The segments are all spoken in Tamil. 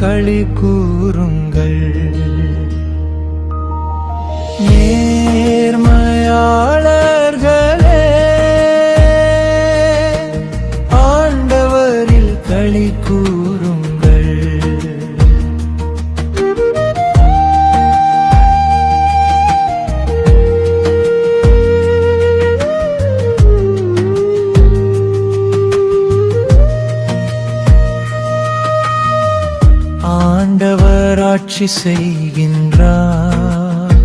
களி கூறுங்கள். நேர்மையாளர்களே ஆண்டவரில் களி கூறுங்கள் ஆட்சி செய்கின்றார்.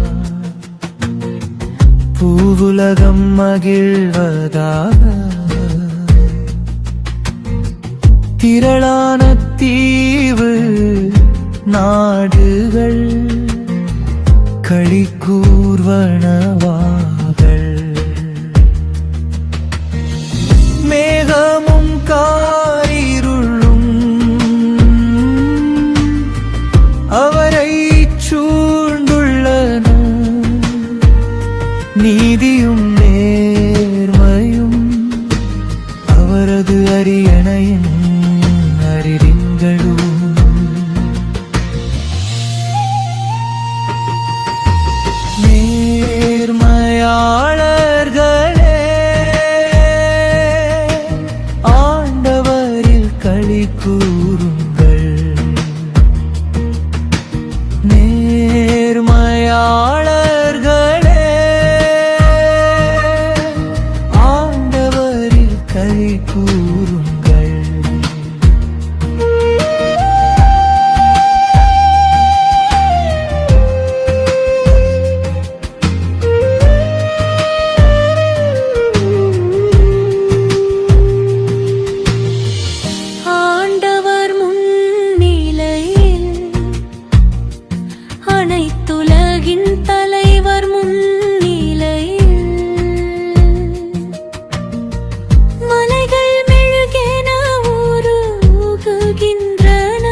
பூவுலகம் மகிழ்வதாக. திரளான தீவு நாடுகள் களி கூர்வனவா அரியணையின் உலகின் தலைவர் முன்னிலையில். மலைகள் மெழுகென உருகுகின்றன.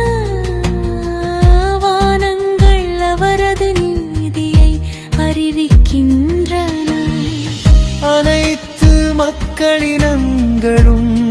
வானங்கள் அவரது நீதியை அறிவிக்கின்றன. அனைத்து மக்களினங்களும்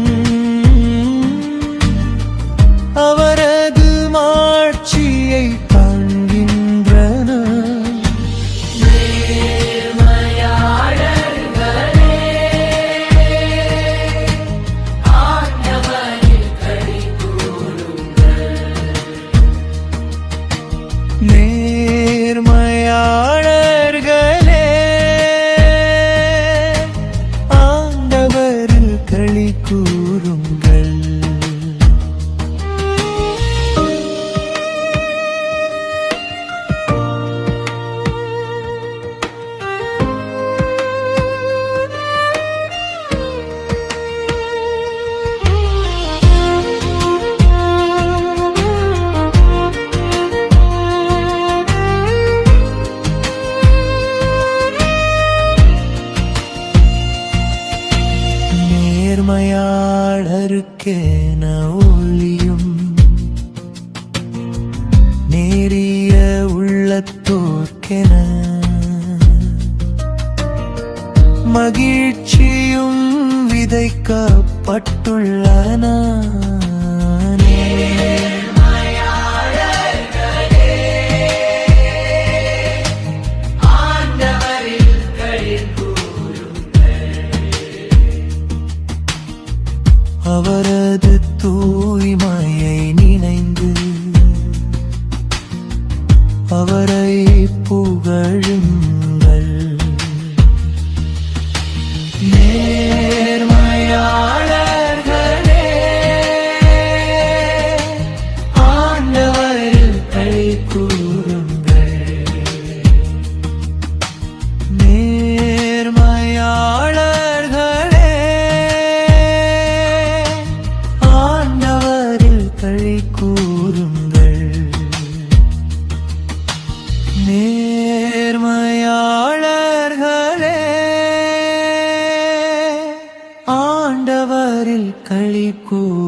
நேர்மையாளருக்கென ஒளியும் நேரிய உள்ளத்தோர்க்கென. மகிழ்ச்சியும் விதைக்கப்பட்டுள்ளன. அவரது தூய்மையை நினைந்து அவரை புகழுங்கள். நேர்மையாளர்களே ஆண்டவர் களி கூறுங்கள். நேர்மையாளர்களே ஆண்டவரில் களி கூறுங்கள்